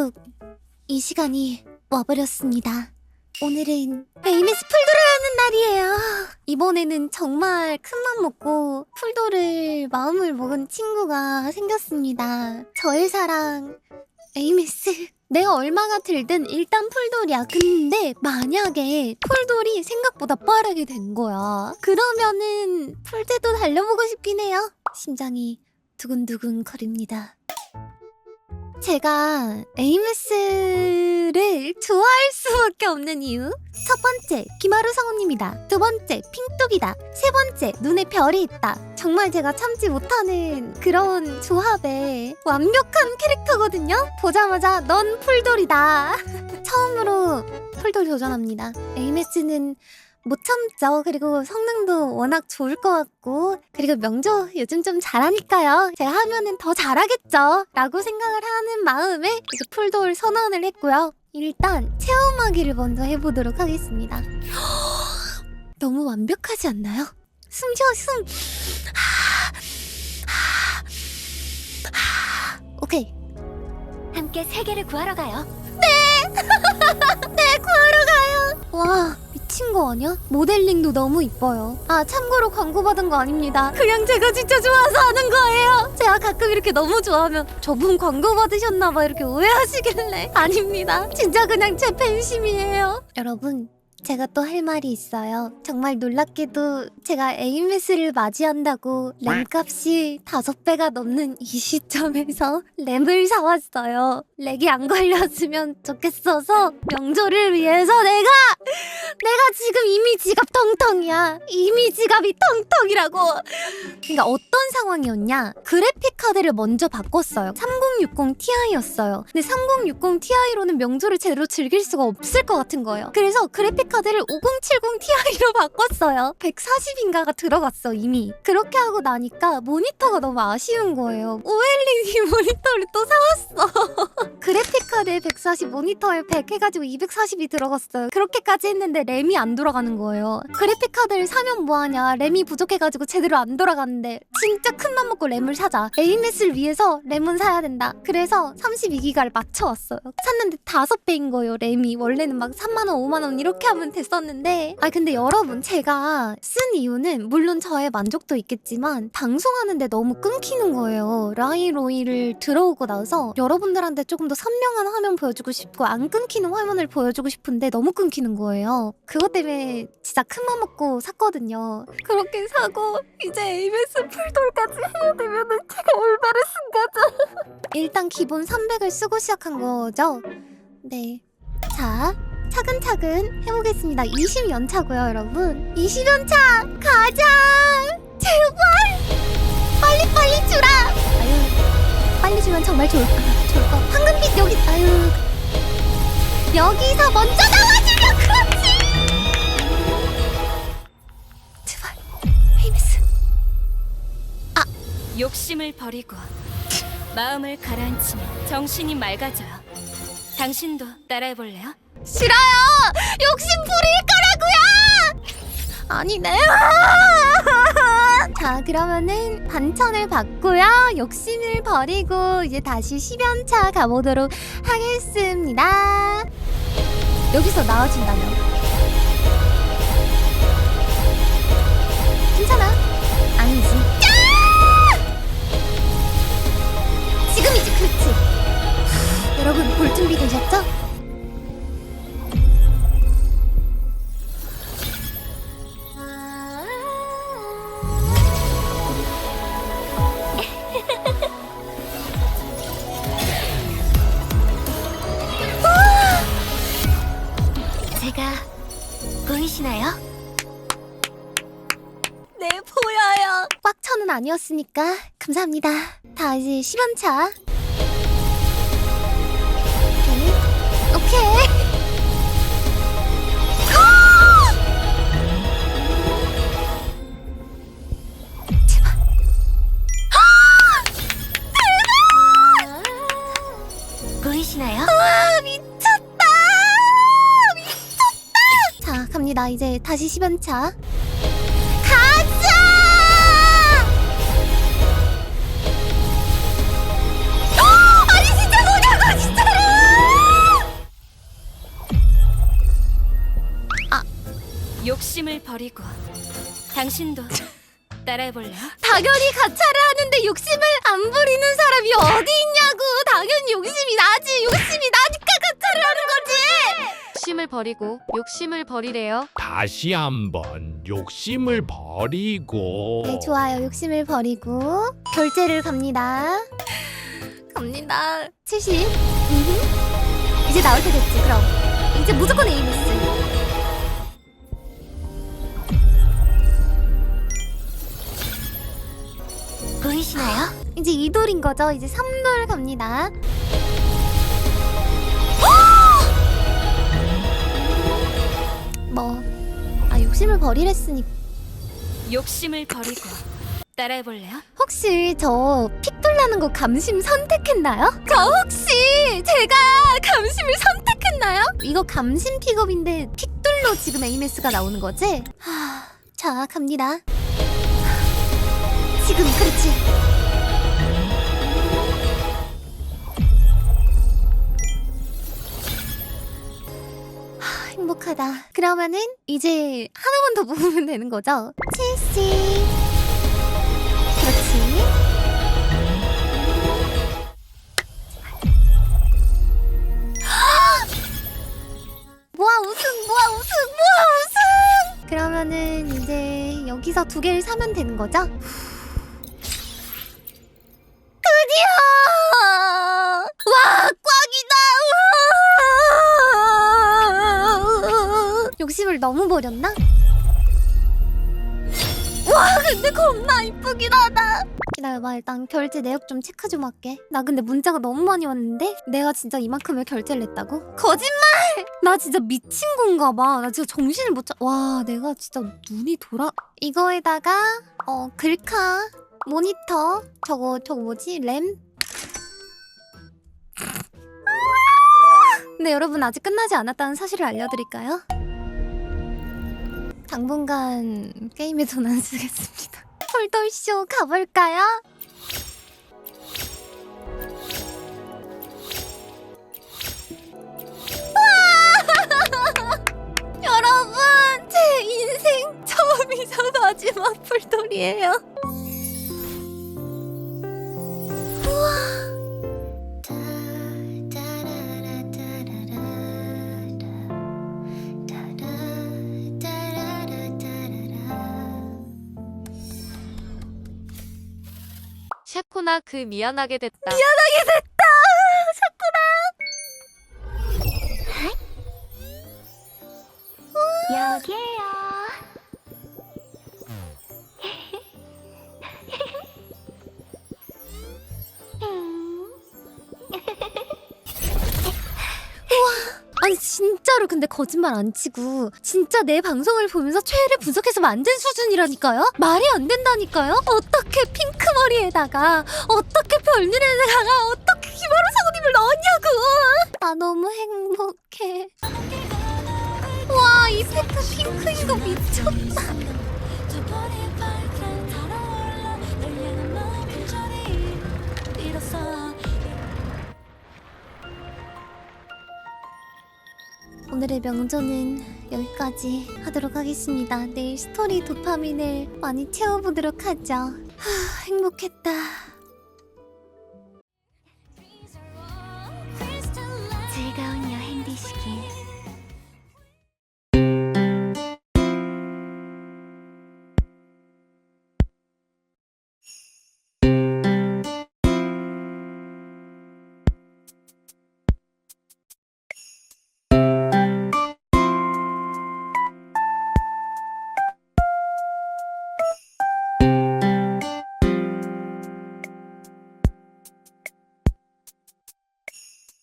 결국 이 시간이 와버렸습니다. 오늘은 에이메스 풀도를 하는 날이에요. 이번에는 정말 큰맘 먹고 풀도를 마음을 먹은 친구가 생겼습니다. 저의 사랑 에이메스. 내가 얼마가 들든 일단 풀돌이야. 근데 만약에 풀돌이 생각보다 빠르게 된 거야. 그러면은 풀대도 달려보고 싶긴 해요. 심장이 두근두근 거립니다. 제가 에이메스를 좋아할 수밖에 없는 이유. 첫 번째 기마루 성우님이다. 두 번째 핑뚝이다. 세 번째 눈에 별이 있다. 정말 제가 참지 못하는 그런 조합의 완벽한 캐릭터거든요. 보자마자 넌 풀돌이다. 처음으로 풀돌 도전합니다. 에이메스는 못 참죠. 그리고 성능도 워낙 좋을 것 같고 그리고 명조 요즘 좀 잘하니까요. 제가 하면은 더 잘하겠죠. 라고 생각을 하는 마음에 이제 풀돌 선언을 했고요. 일단 체험하기를 먼저 해보도록 하겠습니다. 너무 완벽하지 않나요? 숨 쉬어 숨. 오케이. 함께 세계를 구하러 가요. 네! 네, 구하러 가요. 와, 미친 거 아니야? 모델링도 너무 이뻐요. 아, 참고로 광고 받은 거 아닙니다. 그냥 제가 진짜 좋아서 하는 거예요. 제가 가끔 이렇게 너무 좋아하면 저분 광고 받으셨나 봐 이렇게 오해하시길래 아닙니다. 진짜 그냥 제 팬심이에요. 여러분, 제가 또 할 말이 있어요. 정말 놀랍게도 제가 에이메스를 맞이한다고 램값이 다섯 배가 넘는 이 시점에서 램을 사왔어요. 렉이 안 걸렸으면 좋겠어서 명조를 위해서 내가 내가 지금 이미 지갑 텅텅이야. 이미 지갑이 텅텅이라고. 그러니까 어떤 상황이었냐? 그래픽 카드를 먼저 바꿨어요. 3060 Ti였어요. 근데 3060 Ti로는 명조를 제대로 즐길 수가 없을 것 같은 거예요. 그래서 그래픽 카드를 5070 Ti로 바꿨어요. 140인가가 들어갔어 이미. 그렇게 하고 나니까 모니터가 너무 아쉬운 거예요. OLED 모니터를 또 사왔어. 그래픽 카드에 140 모니터에 100 해가지고 240이 들어갔어요. 그렇게까지 했는데 램이 안 돌아가는 거예요. 그래픽 카드를 사면 뭐하냐? 램이 부족해가지고 제대로 안 돌아가는데 진짜 큰 맘 먹고 램을 사자. 에이메스를 위해서 램은 사야 된다. 그래서 32기가를 맞춰왔어요. 샀는데 다섯 배인 거예요. 램이 원래는 막 3만 원, 5만 원 이렇게 하면 됐었는데. 아 근데 여러분 제가 쓴 이유는 물론 저의 만족도 있겠지만 방송하는데 너무 끊기는 거예요. 라이로이를 들어오고 나서 여러분들한테 조금 더 선명한 화면 보여주고 싶고 안 끊기는 화면을 보여주고 싶은데 너무 끊기는 거예요. 그것 때문에 진짜 큰맘 먹고 샀거든요. 그렇게 사고 이제 에이메스 풀돌까지 해야 되면은 제가 얼마를 쓴 거죠? 일단 기본 300을 쓰고 시작한 거죠. 네. 자, 차근차근 해보겠습니다. 20연차고요, 여러분. 20연차 가자. 제발 빨리 빨리 주라. 아유, 빨리 주면 정말 좋을 거. 좋을 거. 황금빛 여기. 아유, 여기서 먼저 나와주려 그렇지. 제발, 헤이미스. 욕심을 버리고 마음을 가라앉히면 정신이 맑아져요. 당신도 따라해볼래요? 싫어요. 욕심 부릴 거라고요. 아니네. 자, 그러면은 반천을 받고요. 욕심을 버리고 이제 다시 10연차 가보도록 하겠습니다. 여기서 나와준다면. 괜찮아. 아니지. 그렇지. 여러분, 볼 준비 되셨죠? 제가 보이시나요? 네, 보여요. 꽉 천은 아니었으니까 감사합니다. 다 이제 10연차. 아! 제발. 보이시나요? 와, 미쳤다! 미쳤다! 자, 갑니다. 이제 다시 10연차. 욕심을 버리고 당신도 따라해볼래요? 당연히 가차를 하는데 욕심을 안 부리는 사람이 어디 있냐고. 당연히 욕심이 나지. 욕심이 나니까 가차를 하는 거지. 욕심을 버리고 욕심을 버리래요. 다시 한번 욕심을 버리고 네, 좋아요. 욕심을 버리고 결제를 갑니다. 갑니다. 70. 음흠. 이제 나올 때 됐지. 그럼 이제 무조건 에이미스. 보이시나요? 이제 2돌인 거죠. 이제 3돌 갑니다. 뭐, 아, 욕심을 버리랬으니 욕심을 버리고 따라해볼래요? 혹시 저 픽돌 나는 거 감심 선택했나요? 저 혹시 제가 감심을 선택했나요? 이거 감심 픽업인데 픽돌로 지금 에이메스가 나오는 거지? 하, 자, 갑니다. 지금 그렇지. 행복하다. 그러면은 이제 하나만 더 모으면 되는 거죠? 70. 그렇지. 모아 우승, 모아 우승, 모아 우승! 그러면은 이제 여기서 두 개를 사면 되는 거죠? 욕심을 너무 버렸나? 와 근데 겁나 이쁘긴 하다 기다려봐 일단 결제 내역 좀 체크 좀 할게 나 근데 문자가 너무 많이 왔는데 내가 진짜 이만큼의 결제를 했다고? 거짓말! 나 진짜 미친 건가 봐나 진짜 정신을 못 차... 와 내가 진짜 눈이 돌아... 이거에다가 어 글카 모니터 저거 저거 뭐지? 램? 근데 여러분 아직 끝나지 않았다는 사실을 알려드릴까요? 당분간 게임에 돈안 쓰겠습니다. 홀돌쇼 가볼까요? 와! 여러분, 제 인생 처음이자 마지막 폴돌이에요. 코나 그 미안하게 됐다. 미안하게 됐다. 진짜로 근데 거짓말 안 치고 진짜 내 방송을 보면서 최애를 분석해서 만든 수준이라니까요? 말이 안 된다니까요? 어떻게 핑크 머리에다가 어떻게 별눈에다가 어떻게 김하루 사모님을 넣었냐고 아 너무 행복해 와 이펙트 핑크인 거 미쳤다 오늘의 명조는 여기까지 하도록 하겠습니다. 내일 스토리 도파민을 많이 채워보도록 하죠. 하, 행복했다.